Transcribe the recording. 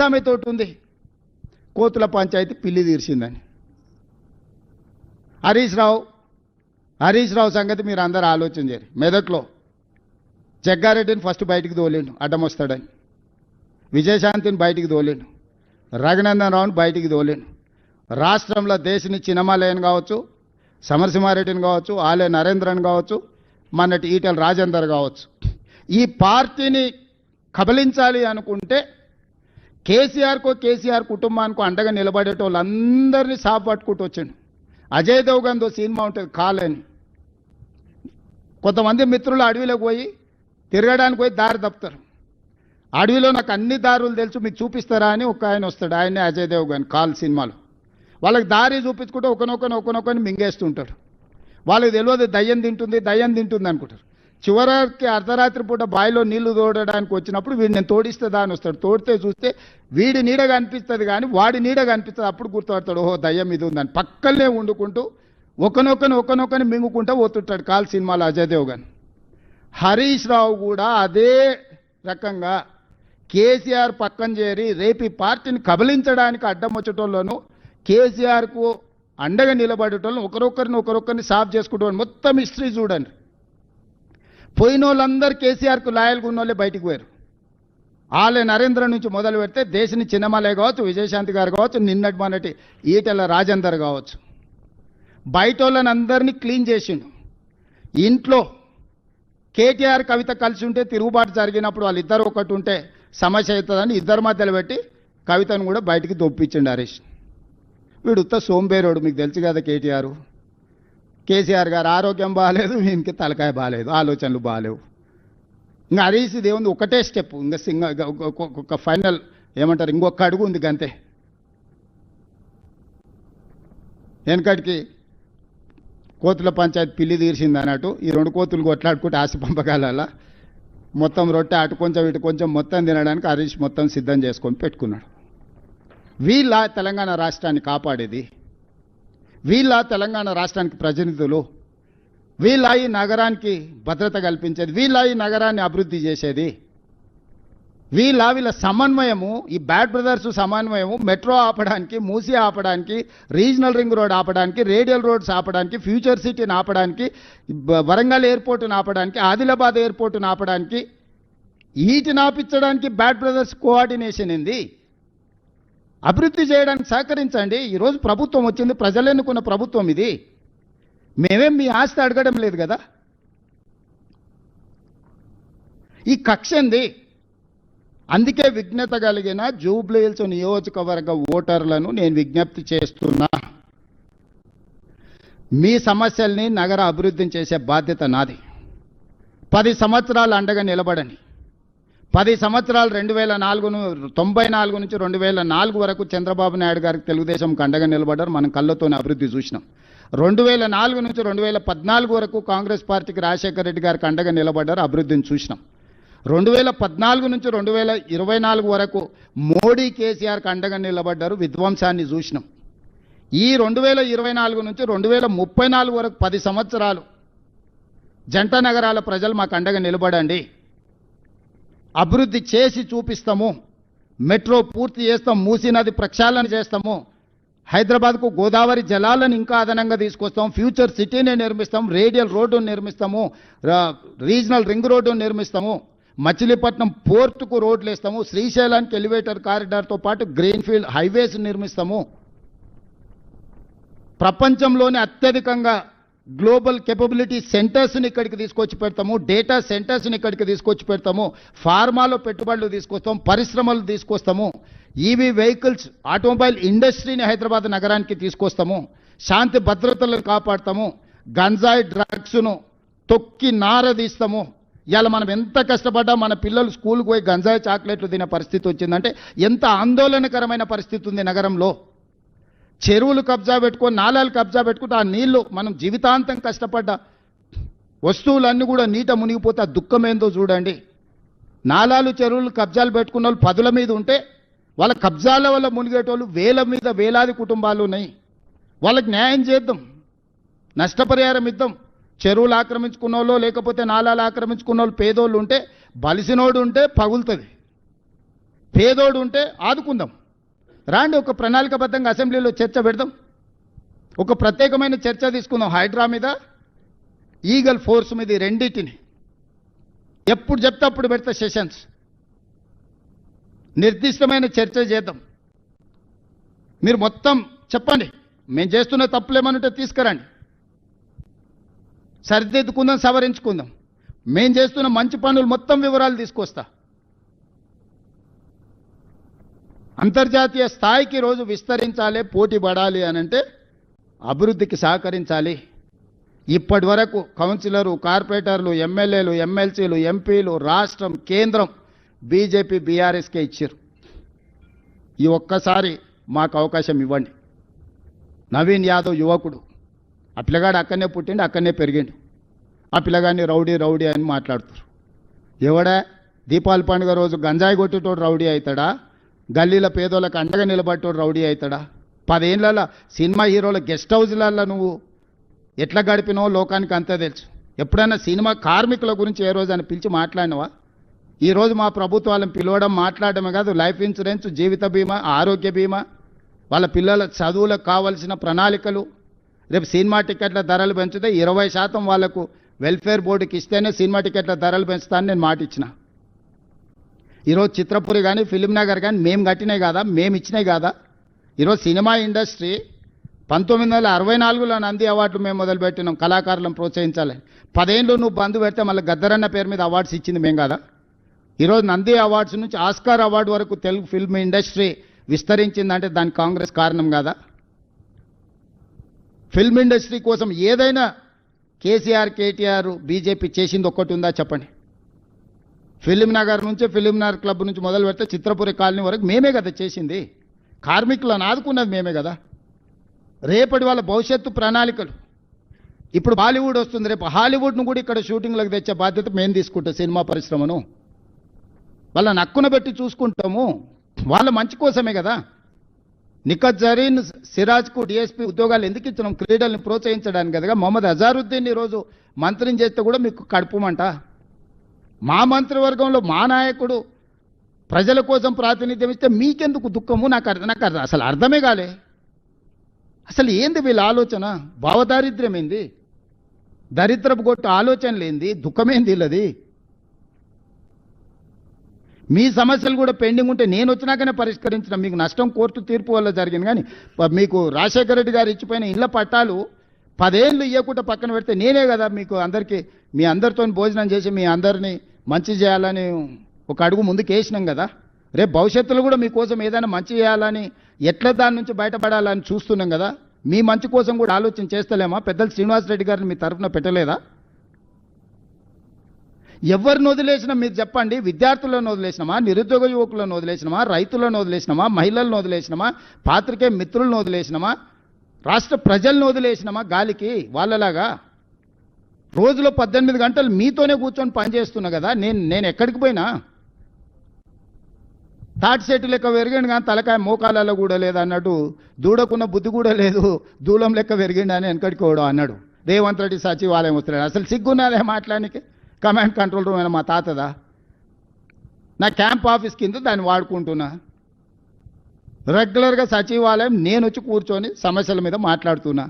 సామెత ఉంది కోతుల పంచాయతీ పిల్లి తీర్చిందని. హరీష్ రావు హరీష్ రావు సంగతి మీరు అందరు ఆలోచన చేయరు మెదక్లో జగ్గారెడ్డిని ఫస్ట్ బయటికి తోలేండు అడ్డం వస్తాడని. విజయశాంతిని బయటికి తోలేండు రఘునందన్ రావుని బయటికి తోలేండు. రాష్ట్రంలో దేశని చిన్నమాలయన్ కావచ్చు సమరసింహారెడ్డిని కావచ్చు ఆలయ నరేంద్రన్ కావచ్చు మొన్నటి ఈటల రాజేందర్ కావచ్చు. ఈ పార్టీని కబలించాలి అనుకుంటే కేసీఆర్కో కేసీఆర్ కుటుంబానికో అండగా నిలబడేటోళ్ళందరినీ సాపు పట్టుకుంటూ వచ్చిండు. అజయ్ దేవ్గందో సినిమా ఉంటుంది కాలని. కొంతమంది మిత్రులు అడవిలోకి పోయి తిరగడానికి పోయి దారి తప్పుతారు. అడవిలో నాకు అన్ని దారులు తెలుసు మీకు చూపిస్తారా అని ఒక ఆయన వస్తాడు ఆయనే అజయ్ దేవ్గన్ కాల్ సినిమాలో. వాళ్ళకి దారి చూపించుకుంటే ఒకనొకని ఒకనొకని మింగేస్తుంటారు వాళ్ళకి తెలియదు దయ్యం తింటుంది దయ్యం తింటుంది అనుకుంటారు. చివరికి అర్ధరాత్రి పూట బావిలో నీళ్ళు తోడడానికి వచ్చినప్పుడు వీడు నేను తోడిస్తే అని వస్తాడు. తోడితే చూస్తే వీడి నీడగా అనిపిస్తుంది కానీ వాడి నీడగా అనిపిస్తుంది అప్పుడు గుర్తుపడతాడు ఓహో దయ్యం ఇది ఉందని. పక్కనే వండుకుంటూ ఒకనొకని ఒకనొకని మింగుకుంటూ పోతుంటాడు కాల్ సినిమాలో అజయ్ దేవ్గన్ హరీష్ రావు కూడా అదే రకంగా కేసీఆర్ పక్కన చేరి రేపు ఈ పార్టీని కబలించడానికి అడ్డం వచ్చేటోళ్ళను కేసీఆర్కు అండగా నిలబడేటోళ్ళని ఒకరొకరిని ఒకరొకరిని సాఫ్ చేసుకుంటాం మొత్తం హిస్టరీ చూడండి. పోయిన వాళ్ళందరూ కేసీఆర్కు లాయల్గా ఉన్న వాళ్ళే బయటికి పోయారు. వాళ్ళే నరేంద్ర నుంచి మొదలు పెడితే దేశని చిన్నమలే కావచ్చు విజయశాంతి గారు కావచ్చు నిన్నటి మొన్నటి ఈటెల రాజేందర్ కావచ్చు. బయట వాళ్ళని అందరినీ క్లీన్ చేసిండు. ఇంట్లో కేటీఆర్ కవిత కలిసి ఉంటే తిరుగుబాటు జరిగినప్పుడు వాళ్ళిద్దరు ఒకటి ఉంటే సమస్య అవుతుందని ఇద్దరు మధ్యలో పెట్టి కవితను కూడా బయటికి దొప్పించండి హరీష్. వీడు ఉత్త సోంబేరోడు మీకు తెలుసు కదా కేటీఆర్. కేసీఆర్ గారు ఆరోగ్యం బాగాలేదు వీనికి తలకాయ బాగాలేదు ఆలోచనలు బాగాలేవు ఇంకా హరీష్ దేవుంది ఒకటే స్టెప్. ఇంకా సింగ ఒక ఫైనల్ ఏమంటారు? ఇంకొక అడుగు ఉంది గంతే. వెనకటికి కోతుల పంచాయతీ పిల్లి తీర్చింది అన్నట్టు. ఈ రెండు కోతులు కొట్లాడుకుంటే ఆశ పంపకాల మొత్తం రొట్టె అటు కొంచెం ఇటు కొంచెం మొత్తం తినడానికి హరీష్ మొత్తం సిద్ధం చేసుకొని పెట్టుకున్నాడు. వీళ్ళ తెలంగాణ రాష్ట్రాన్ని కాపాడేది వీళ్ళ తెలంగాణ రాష్ట్రానికి ప్రతినిధులు వీళ్ళ ఈ నగరానికి భద్రత కల్పించేది వీళ్ళ ఈ నగరాన్ని అభివృద్ధి చేసేది. వీళ్ళ వీళ్ళ సమన్వయము ఈ బ్యాడ్ బ్రదర్స్ సమన్వయము మెట్రో ఆపడానికి మూసి ఆపడానికి రీజనల్ రింగ్ రోడ్ ఆపడానికి రేడియల్ రోడ్స్ ఆపడానికి ఫ్యూచర్ సిటీని ఆపడానికి వరంగల్ ఎయిర్పోర్టును ఆపడానికి ఆదిలాబాద్ ఎయిర్పోర్టును ఆపడానికి వీటిని ఆపించడానికి బ్యాడ్ బ్రదర్స్ కోఆర్డినేషన్ ఏంది? అభివృద్ధి చేయడానికి సహకరించండి. ఈరోజు ప్రభుత్వం వచ్చింది ప్రజలెన్నుకున్న ప్రభుత్వం ఇది. మేమేం మీ ఆస్తి అడగడం లేదు కదా? ఈ కక్ష ఏంది? అందుకే విఘ్నత కలిగిన జూబ్లీహిల్స్ నియోజకవర్గ ఓటర్లను నేను విజ్ఞప్తి చేస్తున్నా. మీ సమస్యల్ని నగర అభివృద్ధిని చేసే బాధ్యత నాది. పది సంవత్సరాలు అండగా నిలబడని. పది సంవత్సరాలు రెండు వేల నాలుగును తొంభై నాలుగు నుంచి రెండు వేల నాలుగు వరకు చంద్రబాబు నాయుడు గారికి తెలుగుదేశం కండగా నిలబడ్డారు. మనం కళ్ళతోనే అభివృద్ధి చూసినాం. రెండు వేల నాలుగు నుంచి రెండు వేల పద్నాలుగు వరకు కాంగ్రెస్ పార్టీకి రాజశేఖర రెడ్డి గారికి అండగా నిలబడ్డారు అభివృద్ధిని చూసినాం. రెండు వేల పద్నాలుగు నుంచి రెండు వేల ఇరవై నాలుగు వరకు మోడీ కేసీఆర్కి అండగా నిలబడ్డారు విధ్వంసాన్ని చూసినాం. ఈ రెండు వేల ఇరవై నాలుగు నుంచి రెండు వేల ముప్పై నాలుగు వరకు పది సంవత్సరాలు జంట నగరాల ప్రజలు మాకు అండగా నిలబడండి. అభివృద్ధి చేసి చూపిస్తాము. మెట్రో పూర్తి చేస్తాం. మూసీ నది ప్రక్షాళన చేస్తాము. హైదరాబాద్కు గోదావరి జలాలను ఇంకా అదనంగా తీసుకొస్తాం. ఫ్యూచర్ సిటీని నిర్మిస్తాం. రేడియల్ రోడ్డును నిర్మిస్తాము. రీజనల్ రింగ్ రోడ్డును నిర్మిస్తాము. మచిలీపట్నం పోర్టుకు రోడ్లు వేస్తాము. శ్రీశైలానికి ఎలివేటర్ కారిడార్తో పాటు గ్రీన్ఫీల్డ్ హైవేస్ నిర్మిస్తాము. ప్రపంచంలోనే అత్యధికంగా గ్లోబల్ కెపబిలిటీ సెంటర్స్ని ఇక్కడికి తీసుకొచ్చి పెడతాము డేటా సెంటర్స్ని ఇక్కడికి తీసుకొచ్చి పెడతాము ఫార్మాలో పెట్టుబడులు తీసుకొస్తాం పరిశ్రమలు తీసుకొస్తాము ఈవీ వెహికల్స్ ఆటోమొబైల్ ఇండస్ట్రీని హైదరాబాద్ నగరానికి తీసుకొస్తాము శాంతి భద్రతలను కాపాడతాము గంజాయి డ్రగ్స్ను తొక్కి నారదీస్తాము ఇవాళ మనం ఎంత కష్టపడ్డా మన పిల్లలు స్కూల్కి పోయి గంజాయి చాక్లెట్లు తినే పరిస్థితి వచ్చిందంటే ఎంత ఆందోళనకరమైన పరిస్థితి ఉంది నగరంలో. చెరువులు కబ్జా పెట్టుకొని నాలాలు కబ్జా పెట్టుకుంటే ఆ నీళ్ళు మనం జీవితాంతం కష్టపడ్డ. వస్తువులన్నీ కూడా నీట మునిగిపోతే ఆ దుఃఖమేందో చూడండి. నాలాలు చెరువులు కబ్జాలు పెట్టుకున్న వాళ్ళు పదుల మీద ఉంటే వాళ్ళ కబ్జాల వల్ల మునిగేటోళ్ళు వేల మీద వేలాది కుటుంబాలు ఉన్నాయి. వాళ్ళకి న్యాయం చేద్దాం. నష్టపరిహారం ఇద్దాం. చెరువులు ఆక్రమించుకున్న వాళ్ళు లేకపోతే నాలాలు ఆక్రమించుకున్న వాళ్ళు పేదోళ్ళు ఉంటే బలిసినోడు ఉంటే పగులుతుంది. పేదోడు ఉంటే ఆదుకుందాం. రాండి ఒక ప్రణాళికబద్ధంగా అసెంబ్లీలో చర్చ పెడదాం. ఒక ప్రత్యేకమైన చర్చ తీసుకుందాం హైడ్రా మీద ఈగల్ ఫోర్స్ మీద రెండింటిని. ఎప్పుడు చెప్తే అప్పుడు పెడతా సెషన్స్. నిర్దిష్టమైన చర్చ చేద్దాం. మీరు మొత్తం చెప్పండి. మేము చేస్తున్న తప్పులేమనుంటే తీసుకురండి. సరిదిద్దుకుందాం సవరించుకుందాం. మేము చేస్తున్న మంచి పనులు మొత్తం వివరాలు తీసుకొస్తా. అంతర్జాతీయ స్థాయికి రోజు విస్తరించాలి పోటీ పడాలి అని అంటే అభివృద్ధికి సహకరించాలి. ఇప్పటి వరకు కౌన్సిలరు కార్పొరేటర్లు ఎమ్మెల్యేలు ఎమ్మెల్సీలు ఎంపీలు రాష్ట్రం కేంద్రం బీజేపీ బీఆర్ఎస్కే ఇచ్చారు. ఈ ఒక్కసారి మాకు అవకాశం ఇవ్వండి. నవీన్ యాదవ్ యువకుడు. ఆ పిల్లగాడు అక్కడనే పుట్టిండు అక్కడనే పెరిగిండు. ఆ పిల్లగాడిని రౌడీ రౌడీ అని మాట్లాడుతారు. ఎవడా? దీపావళి పండుగ రోజు గంజాయి కొట్టేటోడు రౌడీ అవుతాడా? గల్లీల పేదోళ్ళకి అండగా నిలబట్టోడు రౌడీ అవుతాడా? పదేళ్ళ సినిమా హీరోల గెస్ట్ హౌస్లలో నువ్వు ఎట్లా గడిపినో లోకానికి అంతా తెలుసు. ఎప్పుడైనా సినిమా కార్మికుల గురించి ఏ రోజు అని పిలిచి మాట్లాడినవా? ఈరోజు మా ప్రభుత్వాలను పిలవడం మాట్లాడడమే కాదు లైఫ్ ఇన్సూరెన్స్ జీవిత బీమా ఆరోగ్య బీమా వాళ్ళ పిల్లల చదువులకు కావలసిన ప్రణాళికలు. రేపు సినిమా టికెట్ల ధరలు పెంచితే ఇరవై శాతం వాళ్ళకు వెల్ఫేర్ బోర్డుకి ఇస్తేనే సినిమా టికెట్ల ధరలు పెంచుతానని నేను మాట ఇచ్చిన ఈరోజు చిత్రపురి కానీ ఫిలిం నగర్ కానీ మేము కట్టినాయి కదా? మేము ఇచ్చినాయి కదా? ఈరోజు సినిమా ఇండస్ట్రీ పంతొమ్మిది వందల అరవై నాలుగులో నంది అవార్డులు మేము మొదలుపెట్టినాం. కళాకారులను ప్రోత్సహించాలి. పదేళ్ళు నువ్వు బంధు పెడితే మళ్ళీ గద్దరన్న పేరు మీద అవార్డ్స్ ఇచ్చింది మేము కదా? ఈరోజు నంది అవార్డ్స్ నుంచి ఆస్కార్ అవార్డు వరకు తెలుగు ఫిల్మ్ ఇండస్ట్రీ విస్తరించిందంటే దానికి కాంగ్రెస్ కారణం కదా? ఫిల్మ్ ఇండస్ట్రీ కోసం ఏదైనా కేసీఆర్ కేటీఆర్ బీజేపీ చేసింది ఒక్కటి ఉందా చెప్పండి? ఫిలిం నగర్ నుంచి ఫిలిం నగర్ క్లబ్ నుంచి మొదలు పెడితే చిత్రపురి కాలనీ వరకు మేమే కదా చేసింది. కార్మికులను ఆదుకున్నది మేమే కదా. రేపటి వాళ్ళ భవిష్యత్తు ప్రణాళికలు. ఇప్పుడు బాలీవుడ్ వస్తుంది. రేపు హాలీవుడ్ను కూడా ఇక్కడ షూటింగ్లకు తెచ్చే బాధ్యత మేము తీసుకుంటాం సినిమా పరిశ్రమను. వాళ్ళ నక్కున పెట్టి చూసుకుంటాము. వాళ్ళ మంచి కోసమే కదా. నిఖత్ జరీన్ సిరాజ్కు డిఎస్పీ ఉద్యోగాలు ఎందుకు ఇచ్చినాం? క్రీడల్ని ప్రోత్సహించడానికి కదా మొహమ్మద్ అజారుద్దీన్ ఈరోజు మంత్రిని చేస్తే కూడా మీకు కడుపుమంట మా మంత్రివర్గంలో మా నాయకుడు ప్రజల కోసం ప్రాతినిధ్యం ఇస్తే మీకెందుకు దుఃఖము? నాకు అర్థం నాకు అర్థం అసలు అర్థమే కాలే. అసలు ఏంది వీళ్ళ ఆలోచన? భావదారిద్ర్యం ఏంది? దరిద్రపు కొట్టు ఆలోచన లేంది దుఃఖమేంది వీళ్ళది? మీ సమస్యలు కూడా పెండింగ్ ఉంటే నేను వచ్చినాకనే పరిష్కరించిన. మీకు నష్టం కోర్టు తీర్పు వల్ల జరిగింది. కానీ మీకు రాజశేఖర రెడ్డి గారు ఇచ్చిపోయిన ఇళ్ళ పట్టాలు పదేళ్ళు ఇవ్వకుండా పక్కన పెడితే నేనే కదా మీకు అందరికీ మీ అందరితో భోజనం చేసి మీ అందరినీ మంచి చేయాలని ఒక అడుగు ముందుకు వేసినాం కదా. రేపు భవిష్యత్తులో కూడా మీకోసం ఏదైనా మంచి చేయాలని ఎట్లా దాని నుంచి బయటపడాలని చూస్తున్నాం కదా. మీ మంచి కోసం కూడా ఆలోచన చేస్తలేమా? పెద్దలు శ్రీనివాసరెడ్డి గారిని మీ తరఫున పెట్టలేదా? ఎవరిని వదిలేసినా మీరు చెప్పండి. విద్యార్థులను వదిలేసినామా? నిరుద్యోగ యువకులను వదిలేసినామా? రైతులను వదిలేసినామా? మహిళలను వదిలేసినామా? పాత్రికే మిత్రులను వదిలేసినామా? రాష్ట్ర ప్రజలను వదిలేసినామా? గాలికి వాళ్ళలాగా? రోజులో పద్దెనిమిది గంటలు మీతోనే కూర్చొని పనిచేస్తున్నా కదా నేను నేను ఎక్కడికి పోయినా? తాటి చెట్టు లెక్క పెరిగిండు కానీ తలకాయ మోకాలలో కూడా లేదు అన్నట్టు దూడకున్న బుద్ధి కూడా లేదు దూలం లెక్క పెరిగిండు అని వెనకడికోవడం అన్నాడు. రేవంత్ రెడ్డి సచివాలయం వస్తున్నాడు. అసలు సిగ్గున్నదే మాట్లాడానికి కమాండ్ కంట్రోల్ రూమ్ అయినా మా తాతదా? నా క్యాంప్ ఆఫీస్ కింద దాన్ని వాడుకుంటున్నా. రెగ్యులర్గా సచివాలయం నేను వచ్చి కూర్చొని సమస్యల మీద మాట్లాడుతున్నా.